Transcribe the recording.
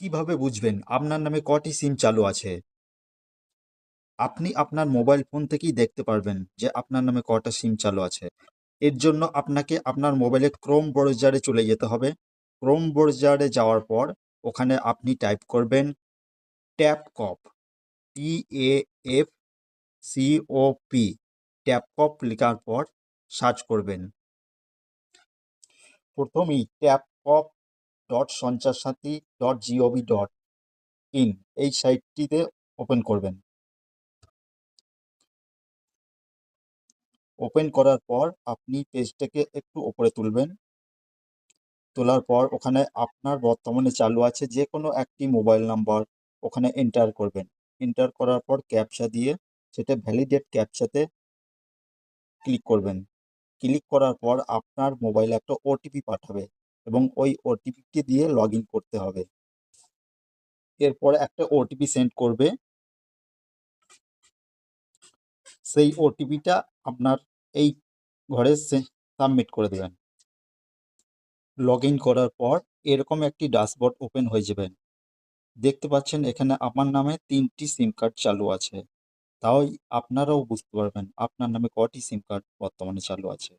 কীভাবে বুঝবেন? আপনার নামে কটি সিম চালু আছে? আপনি আপনার মোবাইল ফোন থেকেই দেখতে পারবেন যে আপনার নামে কটা সিম চালু আছে। এর জন্য আপনাকে আপনার মোবাইলে ক্রোম ব্রাউজারে চলে যেতে হবে। ক্রোম ব্রাউজারে যাওয়ার পর ওখানে আপনি টাইপ করবেন TAFCOP T A F C O P TAFCOP লেখার পর সার্চ করবেন। প্রথমেই ট্যাপ কপ ডট সঞ্চার সাথী ডট জিওভি ডট ইন এই সাইটটিতে ওপেন করবেন। ওপেন করার পর আপনি পেজটাকে একটু ওপরে তুলবেন। তোলার পর ওখানে আপনার বর্তমানে চালু আছে যে কোনো একটি মোবাইল নাম্বার ওখানে এন্টার করবেন। এন্টার করার পর ক্যাপচা দিয়ে সেটা ভ্যালিডেট ক্যাপচাতে ক্লিক করবেন। ক্লিক করার পর আপনার মোবাইলে একটা ওটিপি পাঠাবে। এবং ওই ওটিপিটি দিয়ে লগ করতে হবে। এরপর একটা ওটিপি সেন্ড করবে। সেই ওটিপিটা আপনার এই ঘরে সাবমিট করে দেবেন। লগ করার পর এরকম একটি ড্যাশবোর্ড ওপেন হয়ে যাবেন দেখতে পাচ্ছেন এখানে আমার নামে তিনটি সিম কার্ড চালু আছে। তাই আপনারাও বুঝতে পারবেন আপনার নামে কটি সিম কার্ড বর্তমানে চালু আছে।